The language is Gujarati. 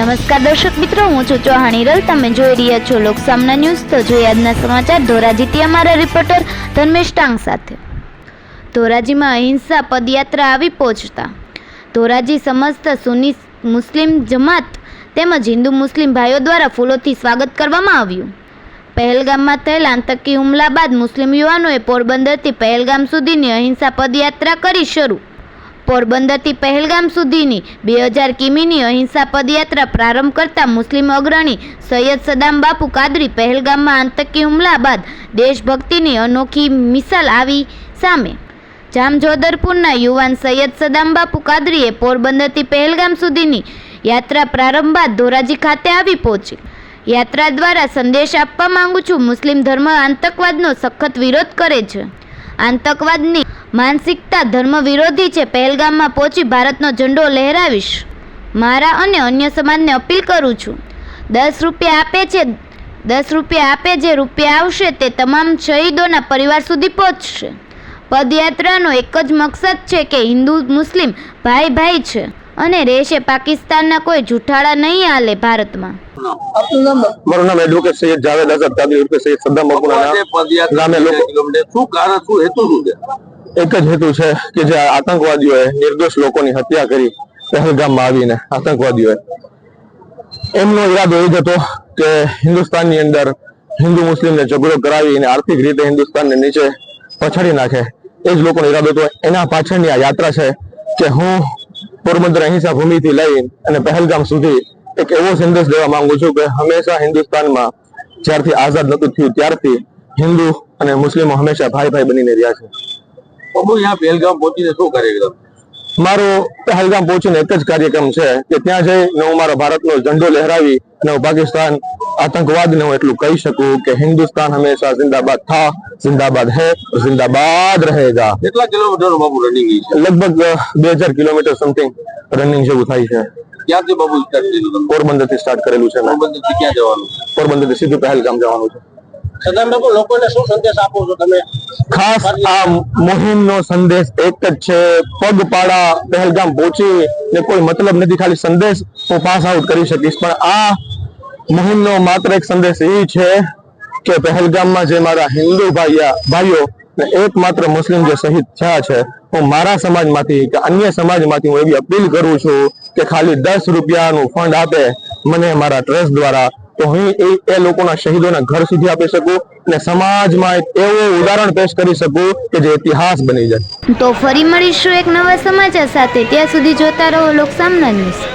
નમસ્કાર દર્શક મિત્રો, હું છું ચૌહાણી રલ તમે જોઈ રહ્યા છો લોકસામના ન્યૂઝ. તો જોઈએ આજના સમાચાર. ધોરાજીથી અમારા રિપોર્ટર ધર્મેશ ટાંગ સાથે. ધોરાજીમાં અહિંસા પદયાત્રા આવી પહોંચતા. ધોરાજી સમસ્ત સુની મુસ્લિમ જમાત તેમજ હિન્દુ મુસ્લિમ ભાઈઓ દ્વારા ફૂલોથી સ્વાગત કરવામાં આવ્યું. પહેલગામમાં થયેલા આતંકી હુમલા બાદ મુસ્લિમ યુવાનોએ પોરબંદરથી પહેલગામ સુધીની અહિંસા પદયાત્રા કરી શરૂ. પોરબંદરથી પહેલગામ સુધીની બે હજાર કિમીની અહિંસા પદયાત્રા પ્રારંભ કરતા મુસ્લિમ અગ્રણી સૈયદ સદામ બાપુ કાદરી પહેલગામમાં આતંકી હુમલા બાદ દેશભક્તિની અનોખી મિસાલ આવી સામે. જામજોધરપુરના યુવાન સૈયદ સદામ બાપુ કાદરીએ પોરબંદરથી પહેલગામ સુધીની યાત્રા પ્રારંભ બાદ ધોરાજી ખાતે આવી પહોંચી. યાત્રા દ્વારા સંદેશ આપવા માંગુ છું, મુસ્લિમ ધર્મ આતંકવાદનો સખત વિરોધ કરે છે. આતંકવાદની માનસિકતા ધર્મ વિરોધી છે. પહેલગામમાં પહોંચી ભારતનો ઝંડો લહેરાવીશ. મારા અને અન્ય સમાજને અપીલ કરું છું. દસ રૂપિયા આપે છે. દસ રૂપિયા આપે જે રૂપિયા આવશે તે તમામ શહીદોના પરિવાર સુધી પહોંચશે. પદયાત્રાનો એક જ મકસદ છે કે હિન્દુ, મુસ્લિમ ભાઈ ભાઈ છે. અને રહેશે પાકિસ્તાનના કોઈ જૂઠાળા નહીં હાલે ભારતમાં. મારું નામ એડવોકેટ સૈયદ જાવેદ અઝર કાદરી ઉર્ફે સૈયદ સદ્દામ આજે નામ પદયાત્રા નામે લોકો- શું કારણ શું હેતુ શું છે? એક જ હેતુ છે કે જે આતંકવાદીઓએ નિર્દોષ લોકોની હત્યા કરી પહેલગામમાં આવીને આતંકવાદીઓએ. એમનો ઈરાદો એ જ હતો કે હિન્દુસ્તાનની અંદર હિન્દુ મુસ્લિમને ઝઘડો કરાવી અને આર્થિક રીતે હિન્દુસ્તાનને નીચે પછાડી નાખે. એ જ લોકોનો ઈરાદો હતો. એના પાછળની આ યાત્રા છે કે હું પોરબંદર અહિંસા ભૂમિથી લઈ અને પહેલગામ સુધી એક એવો સંદેશ દેવા માંગુ છું કે હંમેશા હિન્દુસ્તાનમાં જ્યારથી આઝાદ નતું થયું, ત્યારથી હિન્દુ અને મુસ્લિમો હંમેશા ભાઈ ભાઈ બનીને રહ્યા છે. બાબુ અહીંયા પહેલગામ પહોંચીને શું કાર્યક્રમ મારો પહેલગામ પહોંચીને એક જ કાર્યક્રમ છે કે ત્યાં જઈને હું મારો ભારતનો ઝંડો લહેરાવી અને હું પાકિસ્તાન આતંકવાદને હું એટલું કહી શકું કે હિન્દુસ્તાન હંમેશા જિંદાબાદ થા જિંદાબાદ હે જિંદાબાદ રહેગા. કેટલા કિલોમીટર બાબુ રનિંગ લગભગ બે હજાર કિલોમીટર સમથિંગ રનિંગ જેવું થાય છે. ક્યાંથી બાબુ પોરબંદરથી સ્ટાર્ટ કરેલું છે પોરબંદર ક્યાં જવાનું? પોરબંદરથી સીધું પહેલગામ જવાનું છે. લોકોને શું સંદેશ આપો છો તમે? ખાસ આ મુહિમનો સંદેશ એક જ છે, પગપાળા, પહેલગામ પહોંચી ને કોઈ મતલબ નથી, ખાલી સંદેશ હું પાસ આઉટ કરી શકીશ. પણ આ મુહિમનો માત્ર એક સંદેશ એ છે કે પહેલગામમાં જે મારા હિન્દુ ભાઈયા, ભાઈઓ ને એકમાત્ર મુસ્લિમ જે શહીદ થયા છે, હું મારા સમાજમાંથી કે અન્ય સમાજમાંથી હું એવી અપીલ કરું છું કે ખાલી દસ રૂપિયાનું ફંડ આપે, મને મારા ટ્રસ્ટ દ્વારા તો હું એ લોકોના શહીદોના ઘર સુધી આપી શકું અને સમાજમાં એક એવું ઉદાહરણ પેશ કરી શકું કે જે ઇતિહાસ બની જાય. તો ફરી મળીશું એક નવા સમાચાર સાથે. ત્યાં સુધી જોતા રહો લોકસામના ન્યૂઝ.